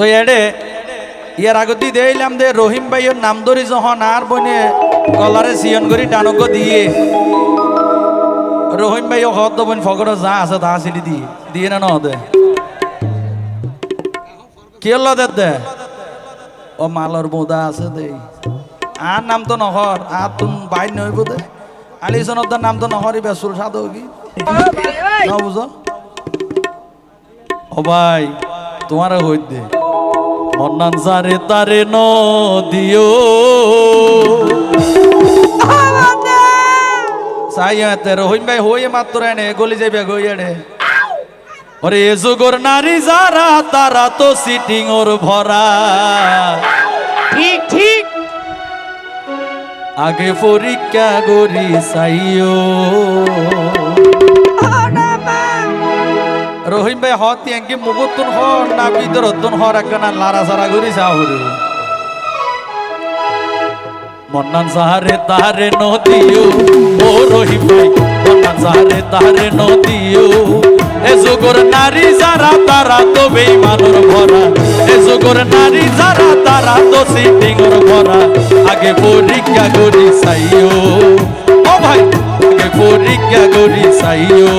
তো এডে ইয়ার আগত দি দেইলাম দে রহিম ভাইয়ের নাম ধরি যখন আর বনে কলারে সিয়ন করি টানক দিয়ে। রহিম ভাই হত বোন ফগড় যা আছে তা সিটি দিয়ে দিয়ে না নদে কি হল দে দে? ও মালর বোদা আছে দে। আর নাম তো নহর আর তুম বাই নইব দে। আলিসনত নাম তো নহরি বেসুর সাদ কি? বুঝো। ও ভাই তোমার হইত দে। মন্নান সারে তারে ন দিও সাইয়াতে রহিম ভাই হইয়ে মাত্র এনে গলি যাইবে ওরে এ যুগর নারী যারা তারা তো সিটিং ওর ভরা। ঠিক ঠিক। আগে পরীক্ষা করি সাইও। রহিম ভাই হত ইয়াঙ্কি মুগুতুন হর না বিদরতুন হর একখানা লারা সারা করি সাহরে। মন্নান সাহারে তাহারে নদিও, ও রহিম ভাই, মন্নান সাহারে তাহারে নদিও। এ যুগর নারী যারা, তারা তো বেইমানুর ভরা। এ যুগর নারী যারা, তারা তো সিটিংর ভরা। আগে পরীক্ষা করি সাইও, ও ভাই, আগে পরীক্ষা করি সাইও।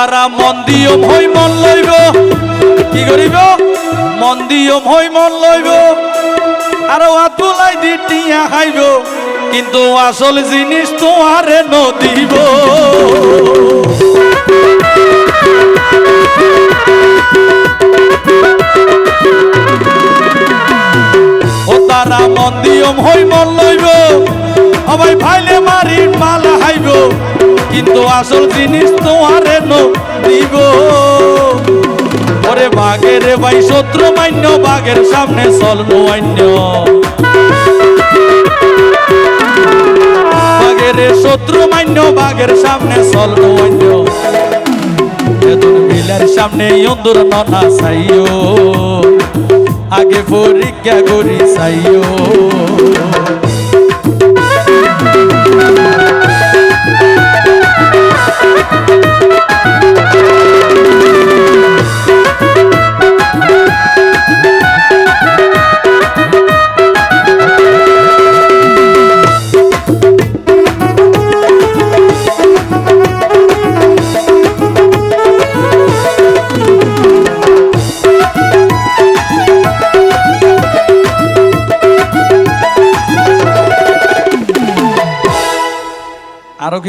তারা মন দিও ভই মন লইব। কি করিব? মন দিও ভই মন লইব। আর আতুলাই দি টিয়া খাইব। কিন্তু আসল জিনিস তো আরে নদিব তারা মন দিও ভই কিন্তু আসল জিনিস তো আরে দিব ওরে বাঘের ভাই, শত্রু মান্য, বাঘের সামনে চল মান্য। বাঘের শত্রু মান্য, বাঘের সামনে চল বিলের সামনে ইন্দুর ননা সাইও আগে পরীক্ষা করি সাইও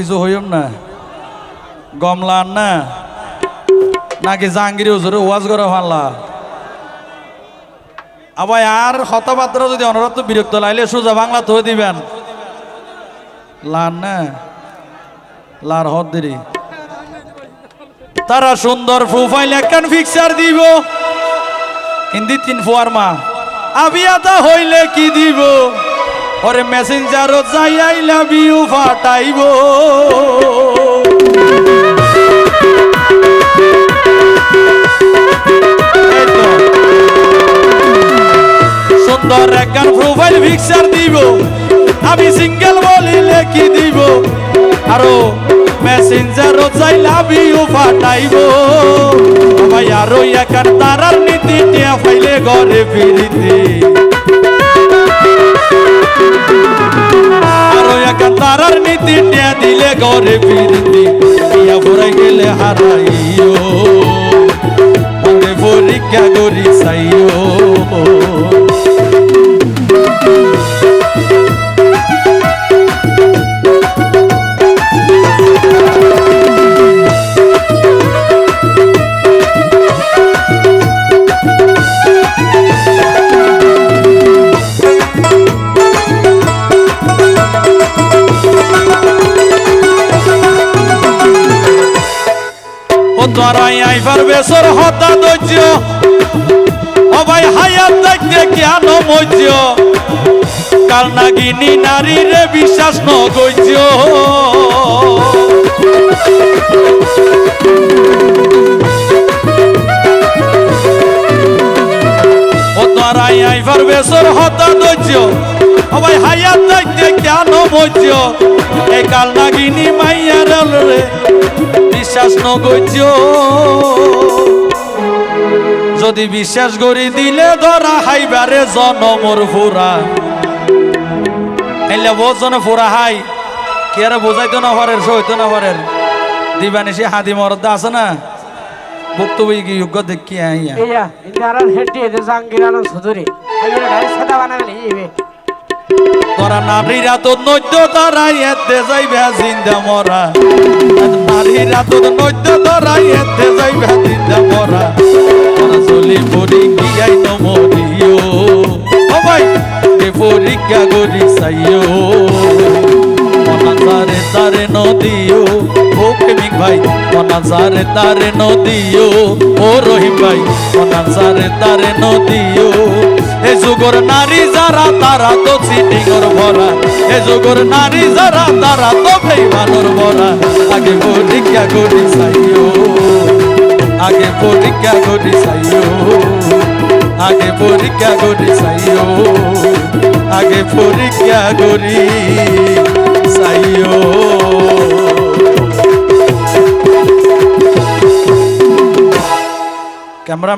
কিছু হইম না। গমলান না। নাকি জাহাঙ্গীর হুজুরে ওয়াজ করে ফানলা আবার আর হতবাদ্র যদি অনুরোধ বিরক্ত লাইলে সোজা বাংলা তো দিবেন। না। লার হদ দেরি। তারা সুন্দর একখান ফিক্সার দিব। হিন্দি তিন ফুয়ার মা। আবিয়াতা হইলে কি দিব? ওরে মেসেঞ্জারত যাই আই লাভ ইউ ফাটাইব। সুন্দর একখান প্রোফাইল পিকচার দিব। আমি সিঙ্গেল বলিলে কি দিব। আরও মেসেঞ্জারত যাই লাভ ইউ ফাটাইব। ভাই আরও একখান তারার নীতি টিয়া ফাইলে ঘরে ফিরিতে। দিলে গরে ফিরতি বিয়া ফুরাই গেলে হারাইও। তোরাই আইবার বেসর হতা দৈর্য ভাই, হায়াত দেখতে কেন মজ্য কাল নাগিনী নারী রে বিশ্বাস নগৈজ ও তোরাই আইবার বেসর হতা ও ভাই, হায়াত দেখতে কেন বৈজ এই কাল নাগিনী মাইয়ার রে। বিশ্বাস নগৈজ যদি বিশ্বাস করি দিলে ধরা হাইবারে জনমর ফুরা। এলে বোঝনে ফুরা হাই। কে আর বোঝাইতো না পারের, সইতো না পারের। দিবানিসি হাদি মরদ আছে না? বক্তব্য কি যোগ্য দেখি আইয়া। ইয়া ইন্দারান হেডি এদে জাঙ্গির আনন্দ সুধুরি আইয়া গাড়ি সাদা বানালে তোরা নারীরা তো নৈদ্য তারাই এতে যাইবে, জিন্দা মরা। নারীরা তো নৈদ্য তারাই এতে যাইবে, জিন্দা মরা। তোরা চলি পরি গিয়াই নমরিও ভাই, এ পরীক্ষা করি চাইও। তারে তারে নদিও, ও প্রেমিক ভাই মনা তারে তারে নদিও। ও রহিম ভাই মনা তারে তারে নদিও। এ যুগর নারী যারা, তারা তো চিটিংর ভরা। এ যুগর নারী যারা, তারা তো বেইমানর ভরা। আগে পরীক্ষা করি চাইও আগে পরীক্ষা করি চাইও আগে পরীক্ষা করি চাইও আগে পরীক্ষা করি চাইও ক্যামেরা